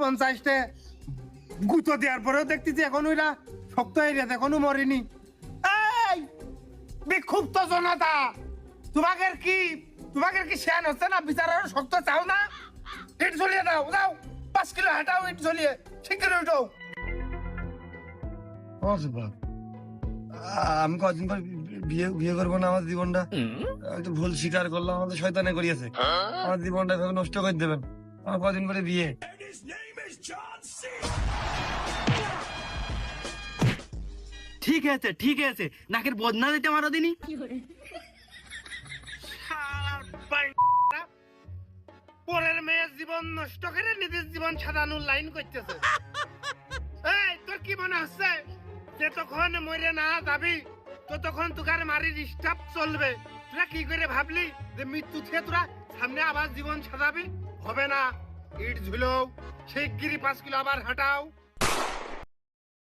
পঞ্চাশটে গুতো দেওয়ার পরেও দেখতেছি এখন ওইরা শক্ত হয়ে গেছে এখনও মরেনি। এই বিক্ষুব্ধ জনতা তোমাদের কি তোমাদের কি শেয়ান হচ্ছে না? বিচারের শক্ত চাও না? ইট ঝুলিয়ে দাও দাও পাঁচ কিলো হাঁটাও ইট ঝুলিয়ে শিগগির উঠো আমি কদিন পর বিয়ে বিয়ে করব না আমার জীবনটা? আমি তো ভুল স্বীকার করলাম আমাদের শয়তানে করিয়েছে। আমার জীবনটা নষ্ট করে দেবেন। আমার কদিন পরে বিয়ে। ঠিক আছে ঠিক আছে। নাকের বদনা দিতে মারো দিনি? পরের মেয়ের জীবন নষ্ট করে নিজের জীবন সাজানোর লাইন করতেছে। এই তোর কি মনে হচ্ছে? যে তখন মরে না যাবি ততক্ষণ তোকার মারির স্টাফ চলবে। তোরা কি করে ভাবলি যে মৃত্যু থেকে তোরা সামনে আবার জীবন সাজাবি? হবে না। ইট ঝুলো শিগগিরি পাঁচ কিলো আবার হাঁটাও